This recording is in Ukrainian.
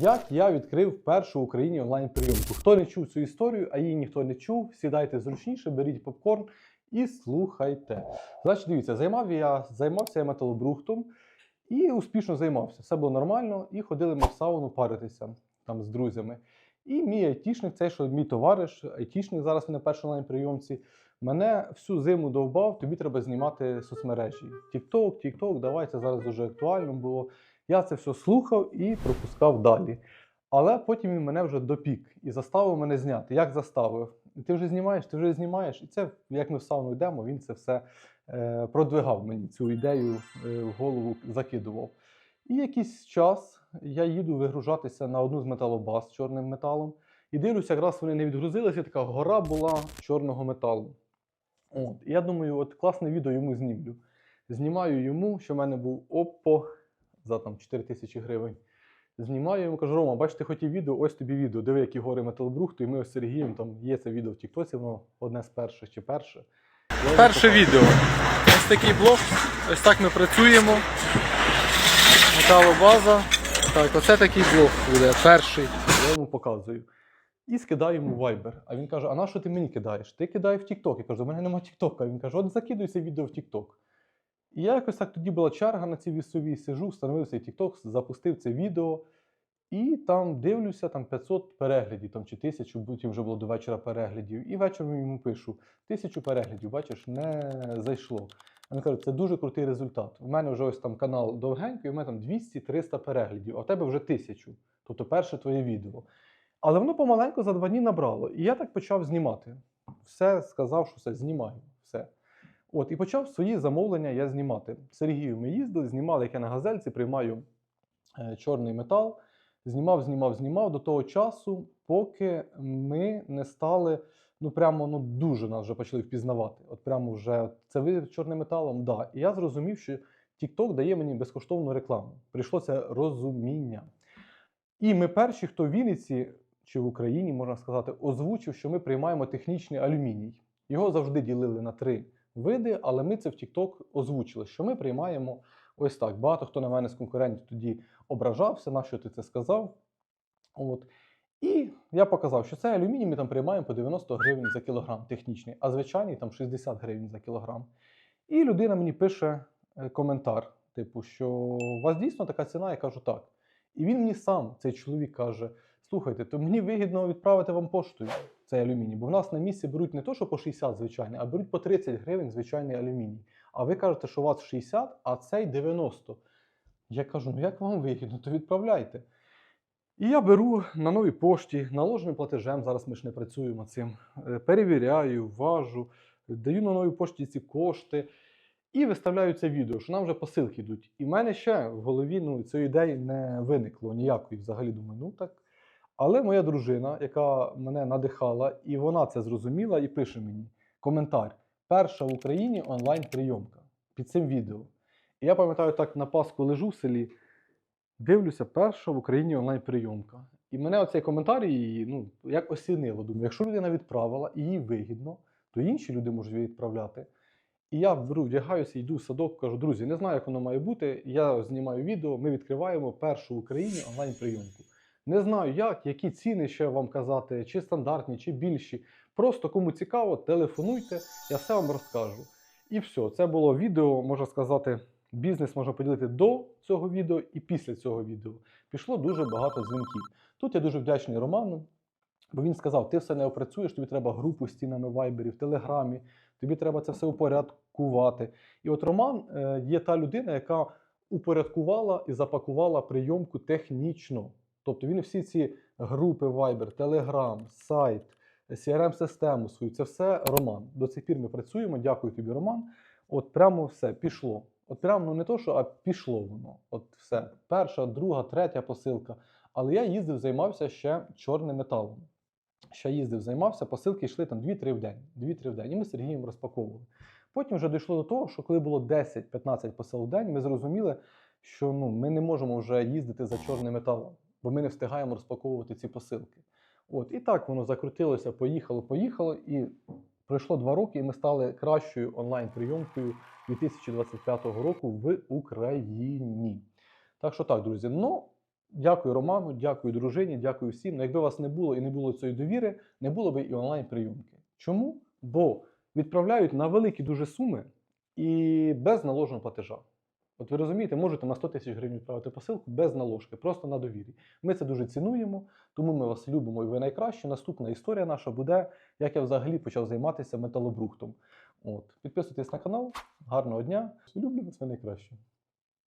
Як я відкрив першу в Україні онлайн-прийомку. Хто не чув цю історію, а її ніхто не чув, сідайте зручніше, беріть попкорн і слухайте. Значить, дивіться, займав я, займався я металобрухтом і успішно займався. Все було нормально, і ходили ми в сауну паритися там з друзями. І мій айтішник, цей, що мій товариш, айтішник зараз на першій онлайн-прийомці, мене всю зиму довбав, тобі треба знімати соцмережі. TikTok, TikTok, давай, це зараз дуже актуально було. Я це все слухав і пропускав далі. Але потім він мене вже допік і заставив мене зняти. Як заставив? Ти вже знімаєш, ти вже знімаєш. І це, як ми в сауну йдемо, він це все е, продвигав мені, цю ідею е, в голову закидував. І якийсь час я їду вигружатися на одну з металобаз чорним металом. І дивлюся, якраз вони не відгрузилися, така гора була чорного металу. От. І я думаю, от класне відео йому знімлю. Знімаю йому, що в мене був Oppo за там 4 тисячі гривень. Знімаю йому, кажу, Рома, бач, ти хотів відео, ось тобі відео. Диви, які гори металобрухту, і ми ось з Сергієм, там є це відео в Тіктоці, воно одне з перших чи перше. Я Перше відео. Ось такий блок. Ось так ми працюємо. Металобаза. Так, оце такий блок буде. Перший. Я йому показую. І скидаю йому Viber. А він каже: А на що ти мені кидаєш? Ти кидай в TikTok. Я кажу, у мене немає TikTok. Він каже, от закидуй це відео в TikTok. І я якось так тоді була черга на цій вісовій, сижу, встановив цей TikTok, запустив це відео. І там дивлюся, там 500 переглядів, там чи тисячу, потім вже було до вечора переглядів. І вечором йому пишу: тисячу переглядів, бачиш, не зайшло. Він каже, це дуже крутий результат. У мене вже ось там канал довгенький, у мене там 200-300 переглядів, а в тебе вже тисячу. Тобто перше твоє відео. Але воно помаленьку за два дні набрало. І я так почав знімати. Все сказав, що все знімаю. Все. От, і почав свої замовлення я знімати. Сергію ми їздили, знімали, як я на газельці приймаю е, чорний метал. Знімав, знімав, знімав до того часу, поки ми не стали. Ну, прямо ну дуже нас вже почали впізнавати. От прямо вже це ви чорним металом, да. І я зрозумів, що TikTok дає мені безкоштовну рекламу. Прийшло це розуміння. І ми перші, хто в Вінниці чи в Україні, можна сказати, озвучив, що ми приймаємо технічний алюміній. Його завжди ділили на три види, але ми це в TikTok озвучили, що ми приймаємо ось так. Багато хто на мене з конкурентів тоді ображався, на що ти це сказав. От. І я показав, що цей алюміній ми там приймаємо по 90 гривень за кілограм технічний, а звичайний там 60 гривень за кілограм. І людина мені пише е, коментар, типу, що у вас дійсно така ціна, я кажу так. І він мені сам, цей чоловік, каже: слухайте, то мені вигідно відправити вам поштою цей алюміній, бо в нас на місці беруть не то, що по 60 звичайний, а беруть по 30 гривень звичайний алюміній. А ви кажете, що у вас 60, а цей 90. Я кажу, ну як вам вигідно, то відправляйте. І я беру на новій пошті, наложеним платежем, зараз ми ж не працюємо цим, е, перевіряю, важу, даю на новій пошті ці кошти і виставляю це відео, що нам вже посилки йдуть. І в мене ще в голові ну, цієї ідеї не виникло ніякої взагалі. Думаю, ну так. Але моя дружина, яка мене надихала, і вона це зрозуміла, і пише мені коментар: перша в Україні онлайн-прийомка під цим відео. І я пам'ятаю, так на Пасху лежу в селі, дивлюся, перша в Україні онлайн-прийомка. І мене оцей коментар її, ну, як осінило. Думаю, якщо людина відправила і їй вигідно, то інші люди можуть її відправляти. І я беру, вдягаюся, йду в садок, кажу, друзі, не знаю, як воно має бути. Я знімаю відео, ми відкриваємо першу в Україні онлайн-прийомку. Не знаю, як, які ціни ще вам казати, чи стандартні, чи більші. Просто кому цікаво, телефонуйте, я все вам розкажу. І все, це було відео, можна сказати, бізнес можна поділити до цього відео і після цього відео. Пішло дуже багато дзвінків. Тут я дуже вдячний Роману, бо він сказав: ти все не опрацюєш, тобі треба групу стінами Вайбері, в Телеграмі, тобі треба це все упорядкувати. І от Роман е, є та людина, яка упорядкувала і запакувала прийомку технічно. Тобто він всі ці групи Viber, Telegram, сайт, CRM-систему свою, це все Роман. До цих пір ми працюємо. Дякую тобі, Роман. От прямо все пішло. От прямо ну не то, що а пішло воно. От все. Перша, друга, третя посилка. Але я їздив, займався ще чорним металом. Ще їздив, займався, посилки йшли там 2-3 в день. 2-3 в день. І ми з Сергієм розпаковували. Потім вже дійшло до того, що коли було 10-15 посил в день, ми зрозуміли, що ну, ми не можемо вже їздити за чорним металом, бо ми не встигаємо розпаковувати ці посилки. От, і так воно закрутилося, поїхало, поїхало, і пройшло два роки, і ми стали кращою онлайн-прийомкою 2025 року в Україні. Так що так, друзі, ну Дякую Роману, дякую дружині, дякую всім. Ну, якби вас не було і не було цієї довіри, не було б і онлайн-прийомки. Чому? Бо відправляють на великі дуже суми і без наложеного платежа. От ви розумієте, можете на 100 тисяч гривень відправити посилку без наложки, просто на довірі. Ми це дуже цінуємо, тому ми вас любимо і ви найкраще. Наступна історія наша буде, як я взагалі почав займатися металобрухтом. От. Підписуйтесь на канал, гарного дня. Люблю вас, ви найкраще.